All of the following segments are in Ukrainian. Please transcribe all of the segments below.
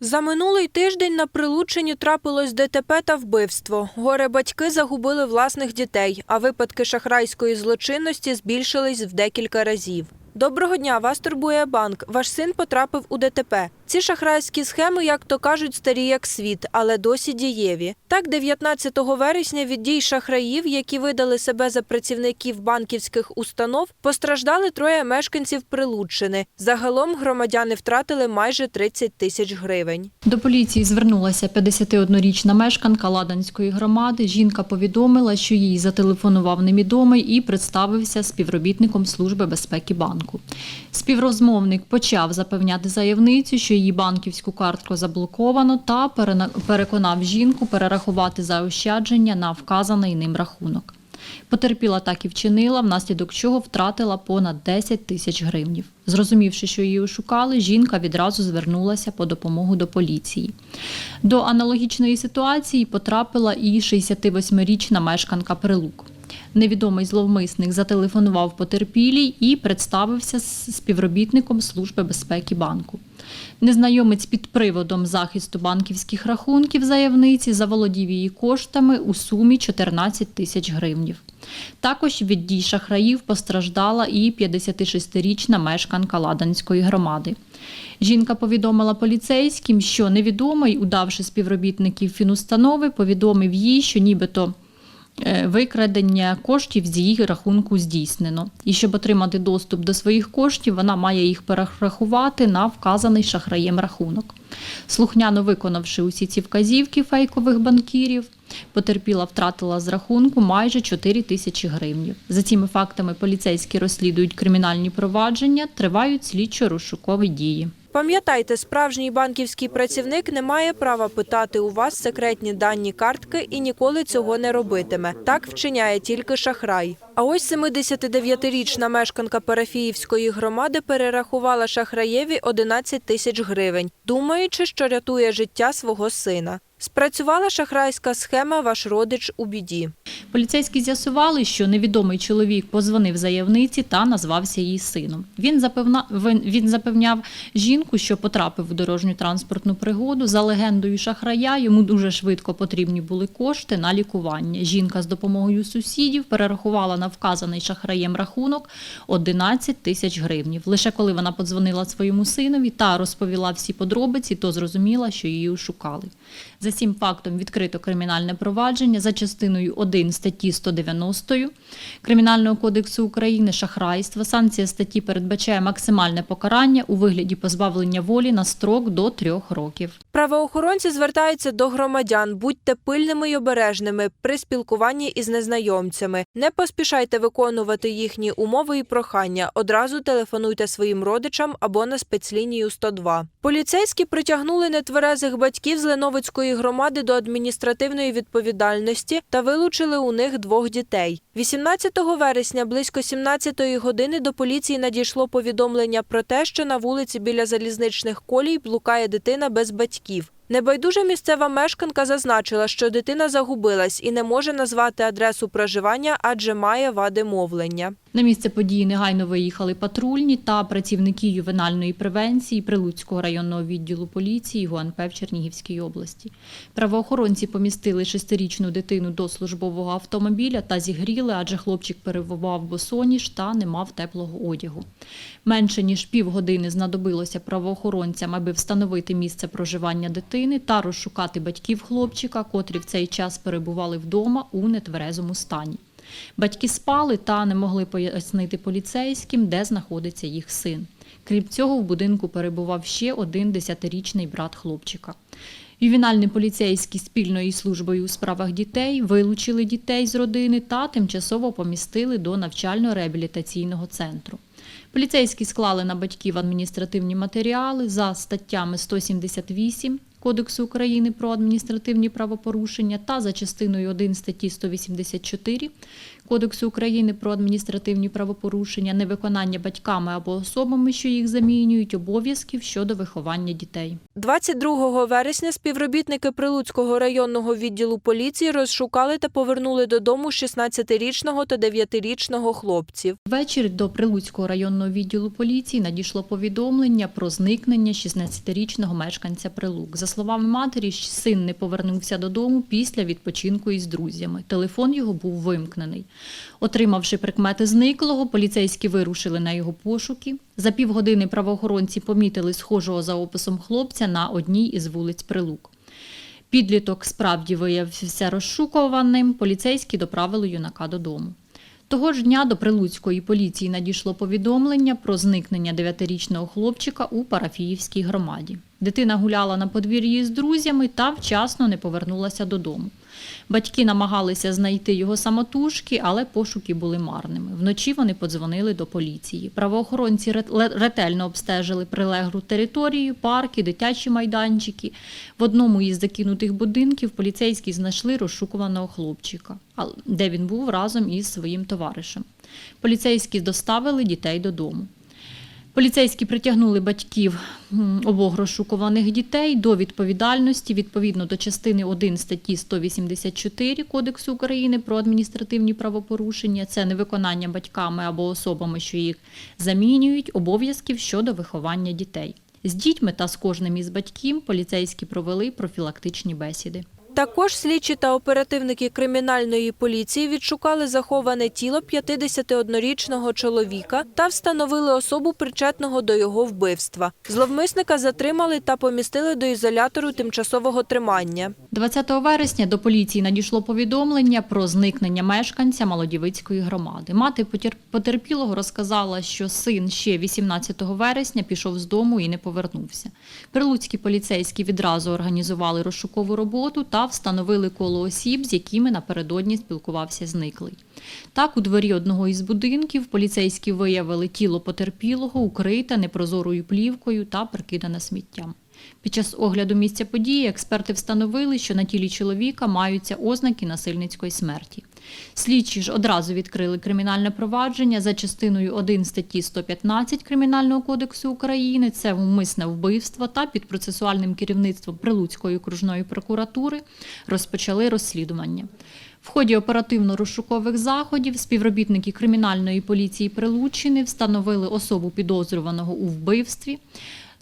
За минулий тиждень на Прилуччині трапилось ДТП та вбивство. Горе батьки загубили власних дітей, а випадки шахрайської злочинності збільшились в декілька разів. Доброго дня, вас турбує банк. Ваш син потрапив у ДТП. Ці шахрайські схеми, як то кажуть, старі як світ, але досі дієві. Так, 19 вересня від дій шахраїв, які видали себе за працівників банківських установ, постраждали троє мешканців Прилуччини. Загалом громадяни втратили майже 30 тисяч гривень. До поліції звернулася 51-річна мешканка Ладанської громади. Жінка повідомила, що їй зателефонував невідомий і представився співробітником Служби безпеки банку. Співрозмовник почав запевняти заявницю, що її банківську картку заблоковано, та переконав жінку перерахувати заощадження на вказаний ним рахунок. Потерпіла так і вчинила, внаслідок чого втратила понад 10 тисяч гривнів. Зрозумівши, що її ошукали, жінка відразу звернулася по допомогу до поліції. До аналогічної ситуації потрапила і 68-річна мешканка Прилук. Невідомий зловмисник зателефонував потерпілій і представився з співробітником Служби безпеки банку. Незнайомець під приводом захисту банківських рахунків заявниці заволодів її коштами у сумі 14 тисяч гривнів. Також від дій шахраїв постраждала і 56-річна мешканка Ладанської громади. Жінка повідомила поліцейським, що невідомий, удавши співробітників фінустанови, повідомив їй, що нібито викрадення коштів з її рахунку здійснено. І щоб отримати доступ до своїх коштів, вона має їх перерахувати на вказаний шахраєм рахунок. Слухняно виконавши усі ці вказівки фейкових банкірів, потерпіла втратила з рахунку майже 4 тисячі гривень. За цими фактами поліцейські розслідують кримінальні провадження, тривають слідчо-розшукові дії. Пам'ятайте, справжній банківський працівник не має права питати у вас секретні дані картки і ніколи цього не робитиме. Так вчиняє тільки шахрай. А ось 79-річна мешканка Парафіївської громади перерахувала шахраєві 11 тисяч гривень, думаючи, що рятує життя свого сина. Спрацювала шахрайська схема Ваш родич у біді. Поліцейські з'ясували, що невідомий чоловік позвонив заявниці та назвався її сином. Він запевна... він- запевняв жінку, що потрапив у дорожню транспортну пригоду. За легендою шахрая йому дуже швидко потрібні були кошти на лікування. Жінка з допомогою сусідів перерахувала на вказаний шахраєм рахунок 11 тисяч гривнів. Лише коли вона подзвонила своєму синові та розповіла всі подробиці, то зрозуміла, що її ошукали. За цим фактом відкрито кримінальне провадження за частиною 1 статті 190 Кримінального кодексу України шахрайство. Санкція статті передбачає максимальне покарання у вигляді позбавлення волі на строк до трьох років. Правоохоронці звертаються до громадян. Будьте пильними й обережними при спілкуванні із незнайомцями. Не поспішайте виконувати їхні умови і прохання. Одразу телефонуйте своїм родичам або на спецлінію 102. Поліцейські притягнули нетверезих батьків з Леновицької громади до адміністративної відповідальності та вилучили у них двох дітей. 18 вересня близько 17 години до поліції надійшло повідомлення про те, що на вулиці біля залізничних колій блукає дитина без батьків. Небайдужа місцева мешканка зазначила, що дитина загубилась і не може назвати адресу проживання, адже має вади мовлення. На місце події негайно виїхали патрульні та працівники ювенальної превенції Прилуцького районного відділу поліції ГУНП в Чернігівській області. Правоохоронці помістили шестирічну дитину до службового автомобіля та зігріли, адже хлопчик перебував босоніж та не мав теплого одягу. Менше ніж півгодини знадобилося правоохоронцям, аби встановити місце проживання дитини та розшукати батьків хлопчика, котрі в цей час перебували вдома у нетверезому стані. Батьки спали та не могли пояснити поліцейським, де знаходиться їх син. Крім цього, в будинку перебував ще один десятирічний брат хлопчика. Ювенальні поліцейські спільно із службою у справах дітей вилучили дітей з родини та тимчасово помістили до навчально-реабілітаційного центру. Поліцейські склали на батьків адміністративні матеріали за статтями 178 Кодексу України про адміністративні правопорушення та за частиною 1 статті 184 Кодексу України про адміністративні правопорушення, невиконання батьками або особами, що їх замінюють, обов'язків щодо виховання дітей. 22 вересня співробітники Прилуцького районного відділу поліції розшукали та повернули додому 16-річного та 9-річного хлопців. Ввечері до Прилуцького районного відділу поліції надійшло повідомлення про зникнення 16-річного мешканця Прилук. За словами матері, син не повернувся додому після відпочинку із друзями. Телефон його був вимкнений. Отримавши прикмети зниклого, поліцейські вирушили на його пошуки. За півгодини правоохоронці помітили схожого за описом хлопця на одній із вулиць Прилук. Підліток справді виявився розшукуваним. Поліцейські доправили юнака додому. Того ж дня до Прилуцької поліції надійшло повідомлення про зникнення 9-річного хлопчика у парафіївській громаді. Дитина гуляла на подвір'ї з друзями та вчасно не повернулася додому. Батьки намагалися знайти його самотужки, але пошуки були марними. Вночі вони подзвонили до поліції. Правоохоронці ретельно обстежили прилеглу територію, парки, дитячі майданчики. В одному із закинутих будинків поліцейські знайшли розшукуваного хлопчика, де він був разом із своїм товаришем. Поліцейські доставили дітей додому. Поліцейські притягнули батьків обох розшукуваних дітей до відповідальності відповідно до частини 1 статті 184 Кодексу України про адміністративні правопорушення. Це невиконання батьками або особами, що їх замінюють, обов'язків щодо виховання дітей. З дітьми та з кожним із батьків поліцейські провели профілактичні бесіди. Також слідчі та оперативники кримінальної поліції відшукали заховане тіло 51-річного чоловіка та встановили особу причетного до його вбивства. Зловмисника затримали та помістили до ізолятору тимчасового тримання. 20 вересня до поліції надійшло повідомлення про зникнення мешканця Молодівицької громади. Мати потерпілого розказала, що син ще 18 вересня пішов з дому і не повернувся. Прилуцькі поліцейські відразу організували розшукову роботу та встановили коло осіб, з якими напередодні спілкувався зниклий. Так, у дворі одного із будинків поліцейські виявили тіло потерпілого, укрите непрозорою плівкою та прикидане сміттям. Під час огляду місця події експерти встановили, що на тілі чоловіка маються ознаки насильницької смерті. Слідчі ж одразу відкрили кримінальне провадження за частиною 1 статті 115 Кримінального кодексу України. Це умисне вбивство та під процесуальним керівництвом Прилуцької окружної прокуратури розпочали розслідування. В ході оперативно-розшукових заходів співробітники кримінальної поліції Прилуччини встановили особу підозрюваного у вбивстві.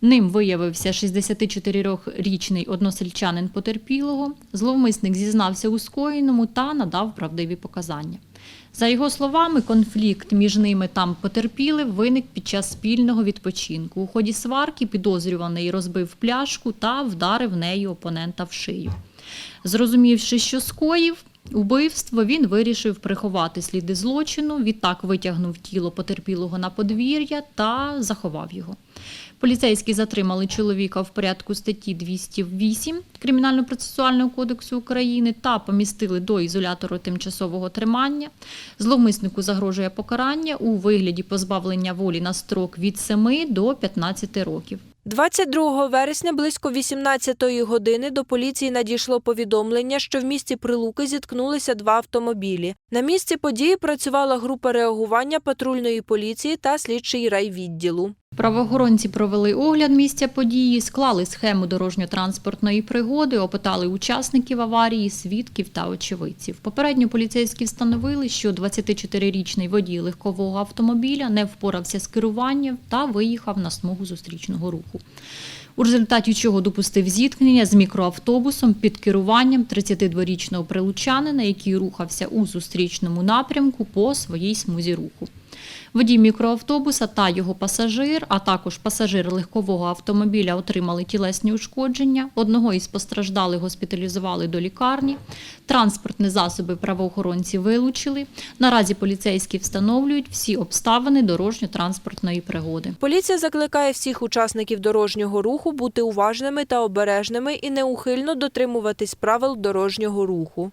Ним виявився 64-річний односельчанин потерпілого. Зловмисник зізнався у скоєному та надав правдиві показання. За його словами, конфлікт між ними там потерпілим виник під час спільного відпочинку. У ході сварки підозрюваний розбив пляшку та вдарив нею опонента в шию. Зрозумівши, що скоїв убивство, він вирішив приховати сліди злочину. Відтак витягнув тіло потерпілого на подвір'я та заховав його. Поліцейські затримали чоловіка в порядку статті 208 Кримінально-процесуального кодексу України та помістили до ізолятору тимчасового тримання. Зловмиснику загрожує покарання у вигляді позбавлення волі на строк від 7 до 15 років. 22 вересня близько 18-ї години до поліції надійшло повідомлення, що в місті Прилуки зіткнулися два автомобілі. На місці події працювала група реагування патрульної поліції та слідчий райвідділу. Правоохоронці провели огляд місця події, склали схему дорожньо-транспортної пригоди, опитали учасників аварії, свідків та очевидців. Попередньо поліцейські встановили, що 24-річний водій легкового автомобіля не впорався з керуванням та виїхав на смугу зустрічного руху. У результаті чого допустив зіткнення з мікроавтобусом під керуванням 32-річного прилучанина, який рухався у зустрічному напрямку по своїй смузі руху. Водій мікроавтобуса та його пасажир, а також пасажир легкового автомобіля отримали тілесні ушкодження. Одного із постраждалих госпіталізували до лікарні. Транспортні засоби правоохоронці вилучили. Наразі поліцейські встановлюють всі обставини дорожньо-транспортної пригоди. Поліція закликає всіх учасників дорожнього руху бути уважними та обережними і неухильно дотримуватись правил дорожнього руху.